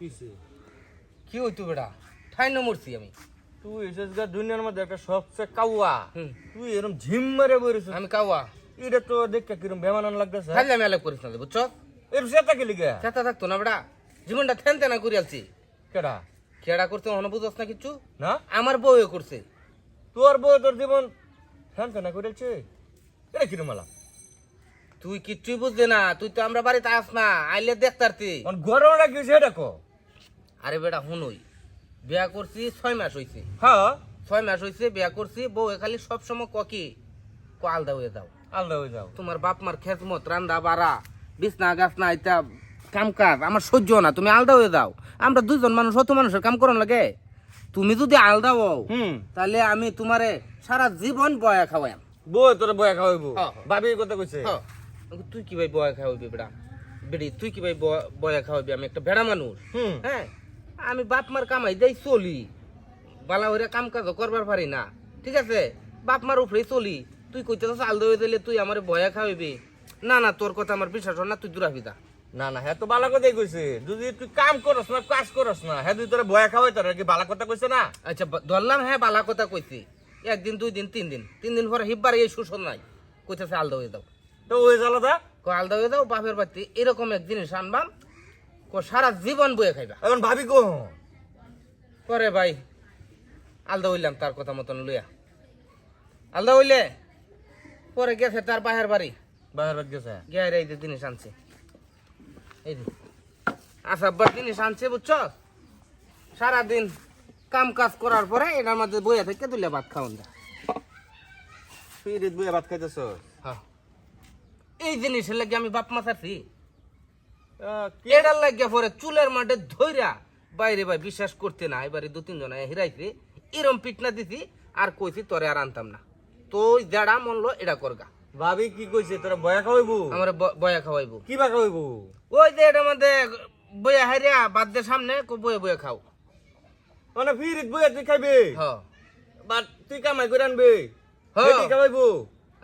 কিসে কি হইতো বেটা? ঠাই ন মরছি আমি। তুই এসেছ গা দুনিয়ার মধ্যে একটা সবচেয়ে কাউয়া। তুই এরকম ঝিম মেরে বইরেছিস। আমি কাওয়া এটা তো দেখে কিরম বেমানান লাগতেছে। খাইলে আমি আলাপ করিস না বুঝছ? এর সেটা কি? লিগে চেতা থাকতো না বেটা। জীবনটা থেন তেনা করে আলছি। কেডা? কেডা করতে মনে বুঝস না কিচ্ছু না? আমার বউয়ে করছে। তোর বউ তোর জীবন ফ্যান ফ্যানা করেছে এটা কিরম মালা তুই কিচ্ছুই বুঝলি না। তুই তো আমরা বাড়িতে আস না। আইলে দেখতারতি। গরমটা কি সেটা কো? আরে বেটা হুনই বিয়া করছি ছয় মাস হইছে। হ্যাঁ। ছয় মাস হইছে বিয়া করছি বউ খালি সব সময় ককি। ক আলদা হয়ে যাও। আলদা হয়ে যাও। তোমার বাপ মার খেজমত রান্দা বাড়া বিছনা গাছনা এটা কাম কাজ আমার সহ্য না তুমি আলদা হয়ে যাও। আমরা দুজন মানুষ অত মানুষের কাম করন লাগে? তুমি যদি আলদা হও হুম। তাহলে আমি তোমারে সারা জীবন বয়া খাওয়াই বউ তোর বয়া খাওয়াইব? হ্যাঁ। ভাবি কথা কইছে? তুই কি ভাই বয়া খাওয়াবি বেড়া বেড়ি তুই কি ভাই বয়া- বয়া খাওয়াবি আমি একটা ভেড়া মানুষ। হুম। হ্যাঁ? আমি বাপ মার কামাই দেই চলি। বালা হইরা কাম কাজ করবার পারি না। ঠিক আছে? বাপ মার উপরেই চলি। তুই কইতে চাল দই দিলে তুই আমার বয়া খাওয়াবি না না তোর কথা আমার বিশ্বাস হয় না তুই দূরাবি দা না না হ্যাঁ তো বালা কথাই কইছে। যদি তুই কাম করস না কাজ করস না হ্যাঁ তুই তোর বয়া খাওয়াই তোর কি বালা কথা কইছে না? আচ্ছা ধরলাম হ্যাঁ বালা কথা কইছি। একদিন দুই দিন তিন দিন। তিন দিন পরে হিব্বার এই সুসন নাই। কইতেছে আলদা হয়ে দাও তো ওই জ্বালাদা কো আলদা হয়ে দাও বাপের বাড়িতে এরকম এক জিনিস আনবাম কো সারা জীবন বয়ে খাইবা। এখন ভাবি কো। পরে ভাই আলদা হইলাম তার কথা মতন লইয়া। আলদা হইলে পরে গেছে তার বাহের বাড়ি। বাহির গেছে? গিয়ে এই যে জিনিস আনছে। এই যে আসাব্বার জিনিস আনছে বুঝছ? সারাদিন কাম কাজ করার পরে এটার মধ্যে বইয়া থেকে তুলে ভাত খাওয়ান দা। ফিরিত বইয়া ভাত খাইতেছ? হ্যাঁ। এই জিনিসের লাগে আমি বাপ মা ছাড়ছি এটার লাগে পরে চুলের মাঠে ধইরা বাইরে ভাই বিশ্বাস করতে না এবারে দু তিনজন আইয়া হিরাইছে এরম পিটনা দিছি আর কইছি তোরে আর আনতাম না। তো যারা মনলো এটা করগা ভাবি কি কইছে তোরা বয়া খাওয়াইবো? আমার বয়া খাওয়াইবো। কি বা খাওয়াইবো? ওই যে এটার মধ্যে বয়া হারিয়া বাদ দে সামনে কো বয়ে বয়ে খাও। মানে ফিরিত বইয়া তুই খাইবে? হ। বাট তুই কামাই করে আনবে? হ্যাঁ। খাওয়াইবো?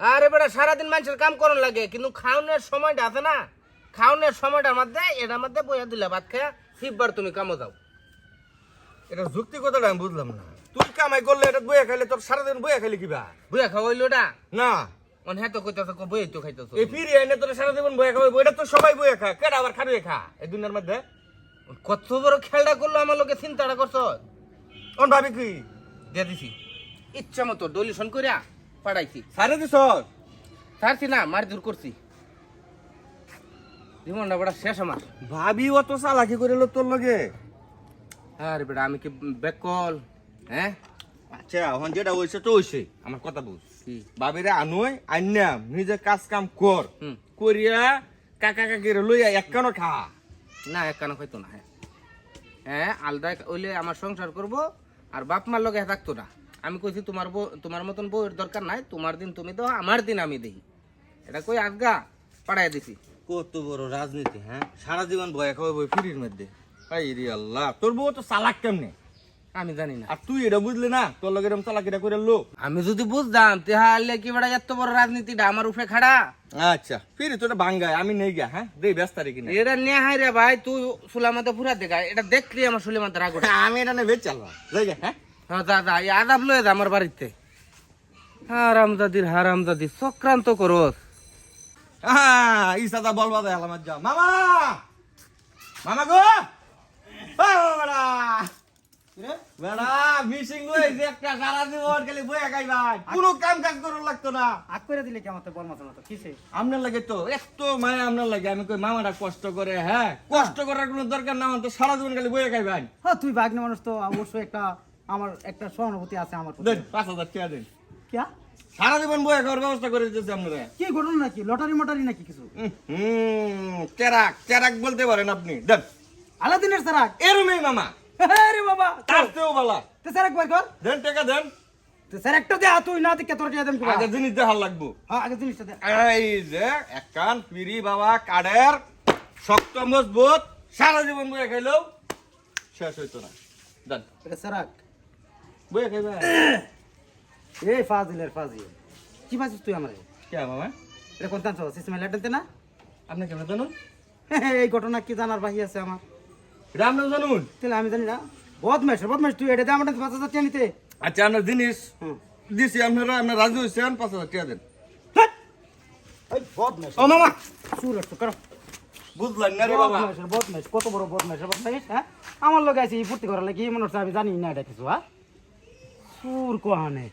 আরে বেটা সারাদিন মানুষের কাম করন লাগে কিন্তু খাওনের সময়টা আছে না। খাওনের সময়টার মধ্যে এটার মধ্যে বইয়া দিলে ভাত খায়া শিববার তুমি কামো যাও। এটা যুক্তি কথাটা আমি বুঝলাম না। তুই কামাই করলে এটা বইয়া খাইলে তোর সারাদিন বইয়া খাইলে কিবা? বইয়া খাওয়াইলো ওটা? না। অন হ্যাঁ তো কইতাছ বই তো খাইতাছ। এই ফিরি আইনে তোর সারাদিন বইয়া খাওয়াইবো এটা তো সবাই বইয়া খা। কেডা আবার খাবে খা এই দুনিয়ার মধ্যে? কত বড় খেলটা করল আমার লোকে চিন্তাটা করছ? অন ভাবি কি? দিয়ে দিছি। ইচ্ছা মতো ডলিশন করিয়া পাঠাইছি সারে দিস ছাড়ছি না মার দূর করছি। জীবনটা বড় শেষ আমার। ভাবি অত চালাকি করে তোর লগে। আরে বেটা আমি কি বেকল হ্যাঁ? আচ্ছা এখন যেটা হয়েছে তো হয়েছে। আমার কথা বুঝ বাবিরে আনুই আন্যাম নিজে কাজ কাম কর। করিয়া কাকা কাকিরে লইয়া একখানো খা। না এক কানা হইতো না হ্যাঁ। হ্যাঁ আলাদা ওইলে আমার সংসার করব আর বাপ মার লগে থাকতো না। আমি কইছি তোমার বউ তোমার মতন বউয়ের দরকার নাই তোমার দিন তুমি দাও আমার দিন আমি দিই। এটা কই আজগা পাড়াই দিছি। কত বড় রাজনীতি হ্যাঁ? সারা জীবন ভয় খাওয়াবো ফিরির মধ্যে। আই রে আল্লাহ তোর বউ তো চালাক কেমনে? আমি জানি না। আর তুই এটা বুঝলি না? তোর লগে এরকম চালাকিটা করে লো আমি যদি বুঝতাম তাহলে কি বেড়া এত বড় রাজনীতিটা আমার উপরে খাড়া? আচ্ছা ফিরি তোটা বাঙ্গায় আমি নেই গা হ্যাঁ? দে ব্যস্ত রে কিনা এটা নিয়ে হাই রে ভাই তুই সুলামাতে ফুরা দেখা এটা দেখলি আমার সুলেমাতে রাগ ওঠে। আমি এটা নেবে চালবা যাই গা হ্যাঁ? হ্যাঁ যা এই আদাব লয়ে যা আমার বাড়িতে। হারামদাদির হারামদাদি চক্রান্ত করস। ইসাদা বলবা দে আলামাত যা মামা! মামা গো! বেড়া! বেড়া মিশিং লই একটা সারা জীবন খালি বইয়া খাইবাই। কোনো কাম কাজ করুন লাগতো না। আগ করে দিলে কেমন তো বল মাথা মতো? কিসে? আপনার লাগে তো এত মায়া আপনার লাগে। আমি কই মামাটা কষ্ট করে হ্যাঁ? কষ্ট করার কোনো দরকার না আমার তো সারা জীবন খালি বইয়া খাইবাই। হ্যাঁ তুই বাগনে মানুষ তো অবশ্যই একটা আমার একটা সহানুভূতি আছে আমার। পাঁচ হাজার টাকা দেন। কিয়া? সারা জীবন বইয়া খাওয়ার ব্যবস্থা করে দিতেছে আপনারা। কি ঘটনা নাকি? লটারি মটারি নাকি কিছু? হুম কেরাক বলতে পারেন আপনি। দেন আলাদিনের সারাক এরমেই মামা। আরে বাবা তার বালা তে সারাক বার কর। দেন টাকা দেন। তে সারাকটা দে তুই না দেখে তোর দেন আগে জিনিস দেখার লাগবো। হ্যাঁ আগে জিনিসটা দে। এই যে এক কান পিরি বাবা কাঠের শক্ত মজবুত সারা জীবন বইয়া খাইলেও শেষ হইতো না। দেন। সারাক খাইবা এই ফাজিলের ফাজিল। কি ফাজিস তুই আমারে? কে মামা? এটা কোন তানছ সিস্টেমে লাইট না? আপনি কেমন জানুন? এই ঘটনা কি জানার বাহি আছে আমার? এটা আপনার জানুন? তাহলে আমি জানি না। বদমাস বদমাস তুই এটা আমার পাঁচ হাজার টাকা নিতে। আচ্ছা আপনার জিনিস দিছি আপনারা আপনার রাজি হয়েছেন পাঁচ হাজার টাকা দেন। বদমাস ও মামা! সুর একটু করো। বুঝলেন না রে বাবা। বদমাস বদমাস কত বড় বদমাস বদমাস হ্যাঁ? আমার লোক আছে এই ফুর্তি করার লাগে মনে হচ্ছে আমি জানি না এটা কিছু হ্যাঁ? সুর কোহানের।